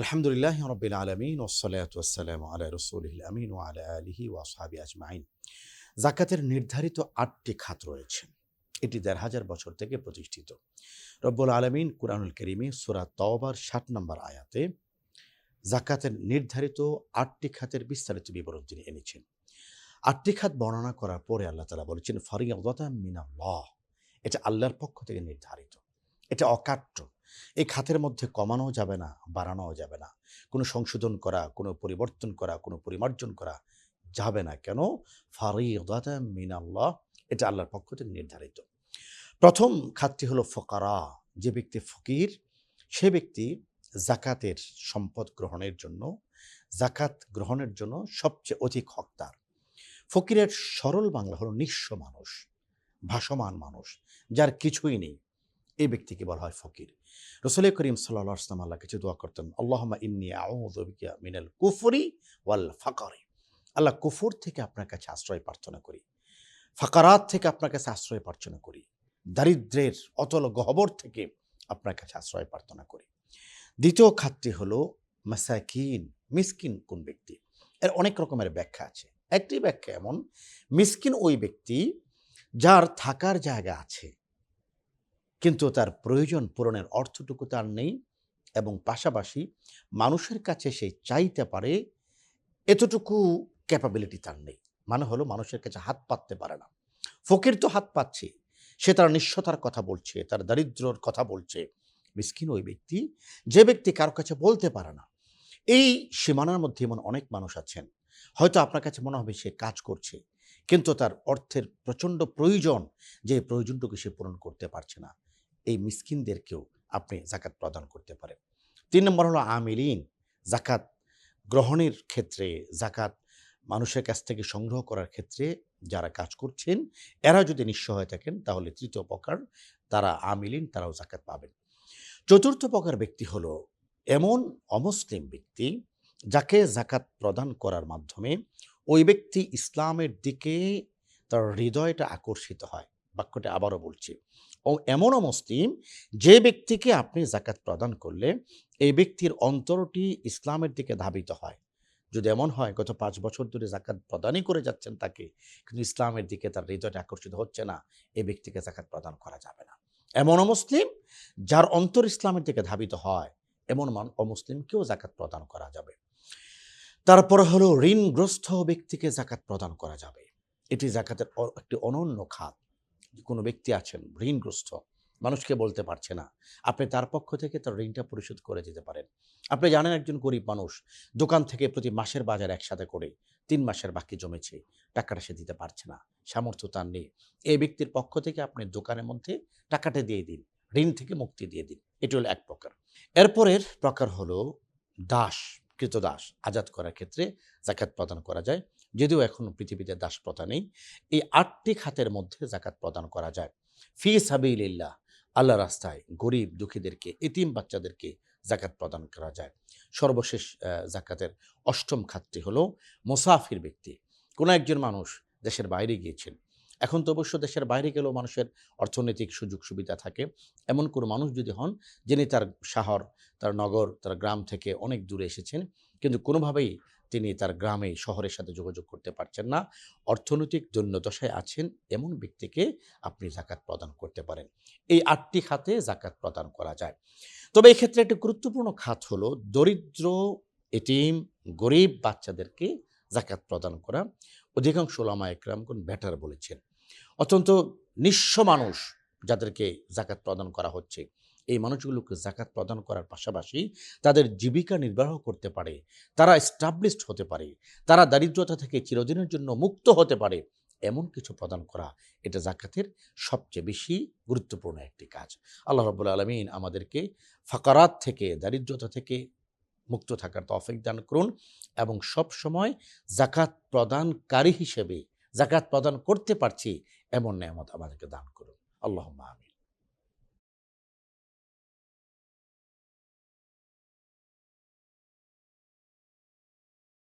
আলহামদুলিল্লাহ রবিল আলমিন ওসলাত ওসালাম আলা রসুল আমিন ও আলা আলিহি ওয়াসাবি আজমাইন জাকাতের নির্ধারিত আটটি খাত রয়েছে। এটি দেড় হাজার বছর থেকে প্রতিষ্ঠিত। রব্বুল আলমিন কুরআনুল করিমে সুরা তওবার ষাট নম্বর আয়াতে জাকাতের নির্ধারিত আটটি খাতের বিস্তারিত বিবরণ তিনি এনেছেন। আটটি খাত বর্ণনা করার পরে আল্লাহ তালা বলেছেন ফরিয়াদা মিনাল্লাহ। এটা আল্লাহর পক্ষ থেকে নির্ধারিত। এটা অকাট্য। এই খাতের মধ্যে কমানো যাবে না, বাড়ানোও যাবে না। কোনো সংশোধন করা, কোনো পরিবর্তন করা, কোনো পরিমার্জন করা যাবে না। কেন? ফারিদাতা মিনাল্লাহ, এটা আল্লাহর পক্ষ থেকে নির্ধারিত। প্রথম খাতটি হলো ফকারা, যে ব্যক্তি ফকির, সে ব্যক্তি জাকাতের সম্পদ গ্রহণের জন্য জাকাত গ্রহণের জন্য সবচেয়ে অধিক হকদার। ফকিরের সরল বাংলা হলো নিঃস্ব মানুষ, ভাসমান মানুষ, যার কিছুই নেই। এই ব্যক্তিকে বলা হয় ফকির। রসুল করিম সাল্লাহ আসলাম আল্লাহ কিছু দোয়া করতেন আল্লাহমা ইন্নি আউযবিকা মিনাল কুফরি ওয়াল ফাকারি। আল্লাহ কুফর থেকে আপনার কাছে আশ্রয় প্রার্থনা করি, ফাকারাত থেকে আপনার কাছে আশ্রয় প্রার্থনা করি, দারিদ্রের অতল গহবর থেকে আপনার কাছে আশ্রয় প্রার্থনা করি। দ্বিতীয় খাতটি হলো মাসাকিন, মিসকিন কোন ব্যক্তি? এর অনেক রকমের ব্যাখ্যা আছে। একটি ব্যাখ্যা এমন, মিসকিন ওই ব্যক্তি যার থাকার জায়গা আছে কিন্তু তার প্রয়োজন পূরণের অর্থটুকু তার নেই এবং পাশাপাশি মানুষের কাছে সে চাইতে পারে এতটুকু ক্যাপাবিলিটি তার নেই। মানে হলো মানুষের কাছে হাত পাততে পারে না। ফকির তো হাত পাচ্ছে, সে তার নিঃস্বতার কথা বলছে, তার দারিদ্রর কথা বলছে। মিসকিন ওই ব্যক্তি, যে ব্যক্তি কারও কাছে বলতে পারে না। এই সীমানার মধ্যে এমন অনেক মানুষ আছেন। হয়তো আপনার কাছে মনে হবে সে কাজ করছে, কিন্তু তার অর্থের প্রচণ্ড প্রয়োজন যে প্রয়োজনটুকু সে পূরণ করতে পারছে না। এই মিসকিনদেরকেও আপনি জাকাত প্রদান করতে পারেন। তিন নম্বর হলো আমিলিন। জাকাত গ্রহণের ক্ষেত্রে, জাকাত মানুষের কাছ থেকে সংগ্রহ করার ক্ষেত্রে যারা কাজ করছেন এরা যদি নিঃস্ব হয়ে থাকেন, তাহলে তৃতীয় প্রকার তারা আমিলিন, তারাও জাকাত পাবেন। চতুর্থ প্রকার ব্যক্তি হলো এমন অমুসলিম ব্যক্তি যাকে জাকাত প্রদান করার মাধ্যমে ওই ব্যক্তি ইসলামের দিকে তার হৃদয়টা আকর্ষিত হয়। বাক্যটা আবারও বলছি। এমনও মুসলিম যে ব্যক্তিকে আপনি জাকাত প্রদান করলে এই ব্যক্তির অন্তরটি ইসলামের দিকে ধাবিত হয়। যদি এমন হয়, গত পাঁচ বছর ধরে জাকাত প্রদানই করে যাচ্ছেন তাকে, কিন্তু ইসলামের দিকে তার হৃদয়টা আকর্ষিত হচ্ছে না, এই ব্যক্তিকে জাকাত প্রদান করা যাবে না। এমন অমুসলিম যার অন্তর ইসলামের দিকে ধাবিত হয়, এমন মান, অমুসলিমকেও জাকাত প্রদান করা যাবে। তারপর হলো ঋণগ্রস্ত ব্যক্তিকে জাকাত প্রদান করা যাবে। এটি জাকাতের একটি অনন্য খাত। কোনো ব্যক্তি আছেন, ঋণগ্রস্ত, মানুষকে বলতে পারছে না। আপনি তার পক্ষ থেকে তার ঋণটা পরিশোধ করে দিতে পারেন। আপনি জানেন একজন গরিব মানুষ, দোকান থেকে প্রতি মাসের বাজার একসাথে করে তিন মাসের বাকি জমেছে, টাকাটা সে দিতে পারছে না, সামর্থ্য তার নেই। এই ব্যক্তির পক্ষ থেকে আপনি দোকানের মধ্যে টাকাটা দিয়ে দিন, ঋণ থেকে মুক্তি দিয়ে দিন। এটি হলো এক প্রকার। এরপরের প্রকার হলো দাস, কৃতদাস, আজাদ করার ক্ষেত্রে জাকাত প্রদান করা যায়। যদিও এখন পৃথিবীতে দাসপ্রথা নেই, এই আটটি খাতের মধ্যে জাকাত প্রদান করা যায়। ফি সাবিল্লাহ আল্লাহ রাস্তায় গরিব দুঃখীদেরকে, এতিম বাচ্চাদেরকে জাকাত প্রদান করা যায়। সর্বশেষ জাকাতের অষ্টম খাতটি হলো মুসাফির ব্যক্তি। কোনো একজন মানুষ দেশের বাইরে গিয়েছেন, এখন তো অবশ্য দেশের বাইরে গেলেও মানুষের অর্থনৈতিক সুযোগ সুবিধা থাকে। এমন কোনো মানুষ যদি হন, যিনি তার শহর, তার নগর, তার গ্রাম থেকে অনেক দূরে এসেছেন, কিন্তু কোনোভাবেই তিনি তার গ্রামে, শহরের সাথে যোগাযোগ করতে পারছেন না। অর্থনৈতিক দৈন্যদশায় আছেন এমন ব্যক্তিকে আপনি জাকাত প্রদান করতে পারেন। এই আটটি খাতে জাকাত প্রদান করা যায়। তবে এই ক্ষেত্রে একটি গুরুত্বপূর্ণ খাত হলো দরিদ্র এটিম গরিব বাচ্চাদেরকে জাকাত প্রদান করা। অধিকাংশ ওলামা একরামগুন ব্যাটার বলেছেন। অত্যন্ত নিঃস্ব মানুষ যাদেরকে জাকাত প্রদান করা হচ্ছে। এই মানুষগুলোকে জাকাত প্রদান করার পাশাপাশি তাদের জীবিকা নির্বাহ করতে পারে, তারা এস্টাবলিশড হতে পারে, তারা দারিদ্রতা থেকে চিরদিনের জন্য মুক্ত হতে পারে, এমন কিছু প্রদান করা এটা জাকাতের সবচেয়ে বেশি গুরুত্বপূর্ণ একটি কাজ। আল্লাহ রব্বুল আলমিন আমাদেরকে ফাকারাত থেকে, দারিদ্রতা থেকে মুক্ত থাকার তফিক দান করুন এবং সব সময় জাকাত প্রদানকারী হিসেবে জাকাত প্রদান করতে পারছি এমন নেয়ামত আমাদেরকে দান করুন। আল্লাহ আমিন।